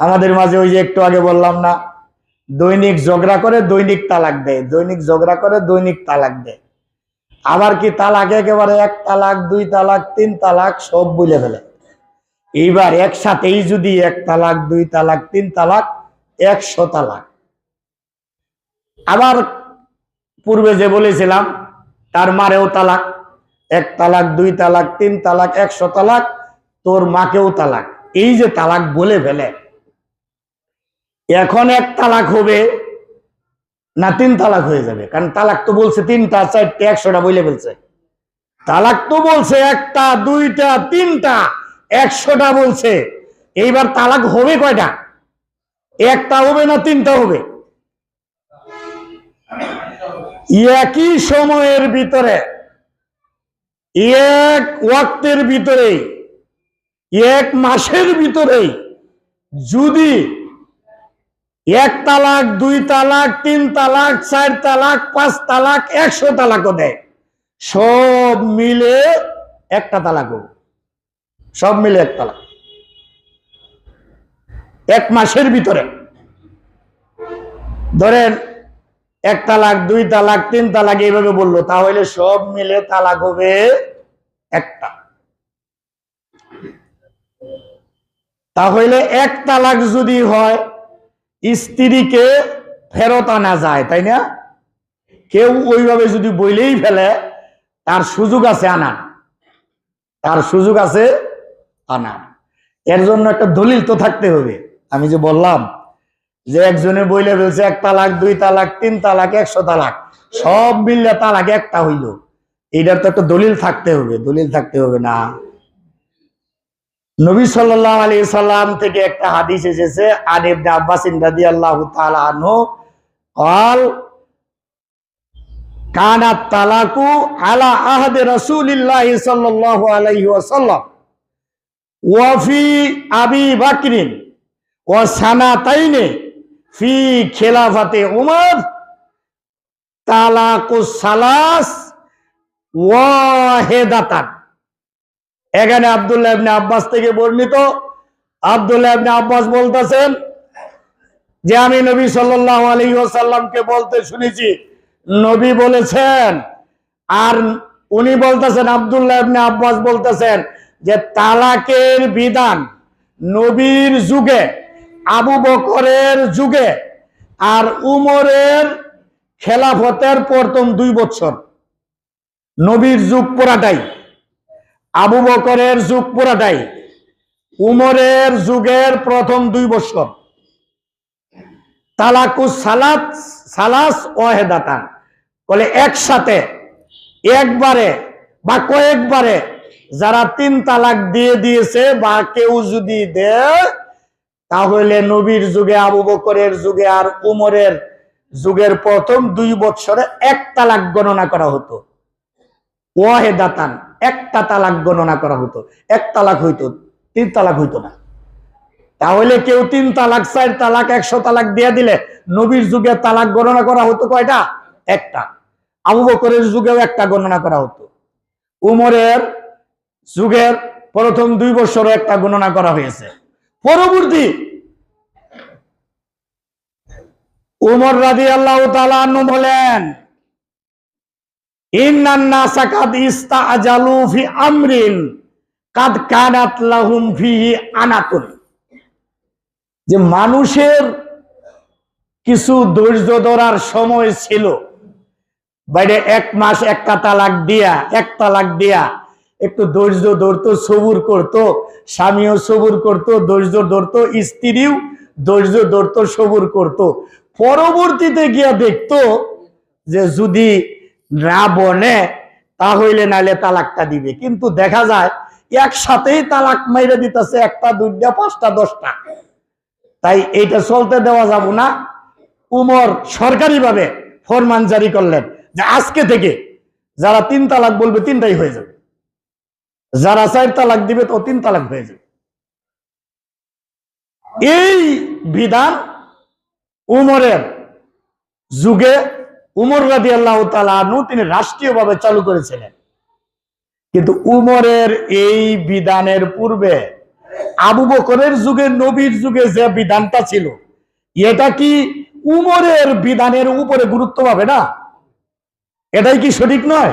আমাদের মাঝে ওই যে একটু আগে বললাম না, দৈনিক ঝগড়া করে দৈনিক তালাক দেয়, দৈনিক ঝগড়া করে দৈনিক তালাক দেয়। আবার কি তালাক একেবারে এক তালাক, দুই তালাক, তিন তালাক, সব বলে ফেলে। এইবার একসাথেই যদি এক তালাক, দুই তালাক, তিন তালাক, একশো তালাক। আবার পূর্বে যে বলেছিলাম, তার মারেও তালাক, এক তালাক, দুই তালাক, তিন তালাক, একশো তালাক, তোর মাকেও তালাক। এই যে তালাক বলে ফেলে এখন এক তালাক হবে না তিন তালাক হয়ে যাবে? কারণ তালাক তো বলছে তিনটা, চারটে, একশোটা বলে বলছে। তালাক তো বলছে একটা, দুইটা, তিনটা, একশোটা বলছে। এইবার তালাক হবে কয়টা? একটা হবে না তিনটা হবে? একই সময়ের ভিতরে, এক ওয়াক্তের ভিতরেই, এক মাসের ভিতরেই যদি এক তালাক, দুই তালাক, তিন তালাক, চার তালাক, পাঁচ তালাক, একশো তালাকও দেয়। সব মিলে একটা তালাক সব মিলে এক তালাক। এক মাসের ভিতরে। ধরেন, এক তালাক, দুই তালাক, তিন তালাক এইভাবে বলল, তাহলে সব মিলে তালাক হবে একটা। তাহলে এক তালাক যদি হয় স্ত্রীকে ফেরত আনা যায়, তাই না? কেউ ওইভাবে যদি বইলেই ফেলে, তার সুযোগ আছে আনার। তার সুযোগ আছে আনার। এর জন্য একটা দলিল তো থাকতে হবে। আমি যে বললাম যে একজনে বইলে ফেলছে এক তালাক, দুই তালাক, তিন তালাক, একশো তালাক, সব মিললে তালাক একটা হইল। এটার তো একটা দলিল থাকতে হবে, দলিল থাকতে হবে না। নবী সাল্লাহ আলী সাল্লাম থেকে একটা হাদিস এসেছে আনিবনে আব্বাসিন রাজি আল্লাহ তালু কল কানা তালাকু আলা আহাদে রসুলিল্লাহ সাল্লাহ আলাইহি ওয়াসাল্লাম ওয়াফি আবি বাকরিন ও সানাতাইনে ফি খেলাফাতে উমর তালাকু সালাস ওয়াহেদাতান। এখানে আব্দুল্লাহ আব্বাস থেকে বর্ণিত। আব্দুল্লাহ ইবনে আব্বাস বলতেছেন যে আমি নবী সাল্লাল্লাহু আলাইহি ওয়াসাল্লামকে বলতে শুনেছি। নবী বলেছেন, আর উনি বলতেছেন, আব্দুল্লাহ আব্বাস বলতেছেন যে তালাকের বিধান নবীর যুগে, আবু বকরের যুগে আর উমরের খেলাফতের প্রথম দুই বছর। নবীর যুগ পুরাটাই। আবু বকরের যুগ পুরাটাই। উমরের যুগের প্রথম দুই বছর। তালাকু সালাত, সালাস ওয়াহেদাতান বলে একসাথে, একবারে বা কয়েকবারে যারা তিন তালাক দিয়ে দিয়েছে বা কেউ যদি দেয়, তাহলে নবীর যুগে, আবু বকরের যুগে আর উমরের যুগের প্রথম দুই বছরে এক তালাক গণনা করা হতো। ওয়াহেদাতান একটা তালাক গণনা করা হতো, এক তালাক হইতো, তিন তালাক হইতো না। তাহলে কেউ তিন তালাক, চার তালাক, একশো তালাক দিয়ে দিলে নবীর যুগে তালাক গণনা করা হতো কয়টা? একটা। আবু বকরের যুগেও একটা গণনা করা হতো। উমরের যুগের প্রথম দুই বছরও একটা গণনা করা হয়েছে। পরবর্তী উমর রাজি আল্লাহ তালু বলেন যে মানুষের কিছু ধৈর্য ধরার সময় ছিল, বাইরে এক মাস একটা তালাক দিয়া, এক তালাক দিয়া একটু ধৈর্য ধরতো, সবুর করতো, স্বামীও সবুর করতো, ধৈর্য ধরতো, স্ত্রীও ধৈর্য ধরতো, সবুর করতো। পরবর্তীতে গিয়া দেখতো যে যদি না বনে তাহলে নালে তালাকটা দিবে। কিন্তু দেখা যায়, একসাথেই তালাক মাইরে দিতেছে, একটা, দুইটা, পাঁচটা, দশটা। তাই এইটা চলতে দেওয়া যাব না। উমর সরকারিভাবে ফরমান জারি করলেন যে আজকে থেকে যারা তিন তালাক বলবে, তিনটাই হয়ে যাবে। যারা চার তালাক দিবে, তো তিন তালাক হয়ে যাবে। এই বিধান উমরের যুগে উমর রাজি আল্লাহ তালু তিনি রাষ্ট্রীয়ভাবে চালু করেছিলেন। কিন্তু উমরের এই বিধানের পূর্বে আবু বকরের যুগে, নবীর যুগে যে বিধানটা ছিল, এটা কি উমরের বিধানের উপরে গুরুত্ব পাবে না? এটাই কি সঠিক নয়?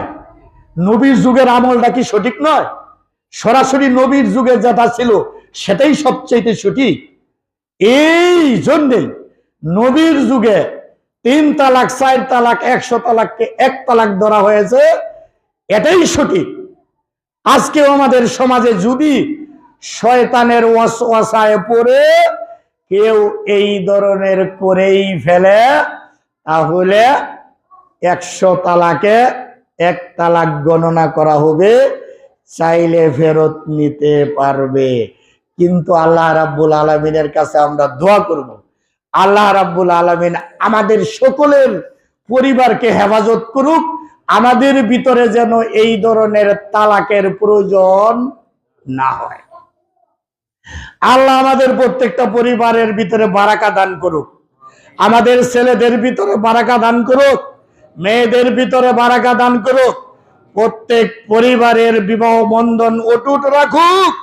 নবীর যুগের আমলটা কি সঠিক নয়? সরাসরি নবীর যুগে যেটা ছিল, সেটাই সবচেয়ে সঠিক। এই জন্যেই নবীর যুগে তিন তালাক, চার তালাক, একশো তালাককে এক তালাক ধরা হয়েছে। এটাই সঠিক। আজকেও আমাদের সমাজে যদি শয়তানের ওয়াসায় পড়ে, কেউ এই ধরনের করেই ফেলে, তাহলে একশো তালাকে এক তালাক গণনা করা হবে, চাইলে ফেরত নিতে পারবে। কিন্তু আল্লাহ রাব্বুল আলমিনের কাছে আমরা দোয়া করব। আল্লাহ রাব্বুল আলমিন আমাদের সকলের পরিবারকে হেফাজত করুক। আমাদের ভিতরে যেন এই ধরনের তালাকের প্রয়োজন না হয়। আল্লাহ আমাদের প্রত্যেকটা পরিবারের ভিতরে বারাকা দান করুক। আমাদের ছেলেদের ভিতরে বারাকা দান করুক। মেয়েদের ভিতরে বারাকা দান করুক। প্রত্যেক পরিবারের বিবাহ বন্ধন অটুট রাখুক।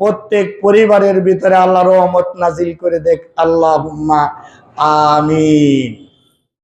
প্রত্যেক পরিবারের ভিতরে আল্লাহ রহমত নাজিল করে দেখ আল্লাহ আমিন।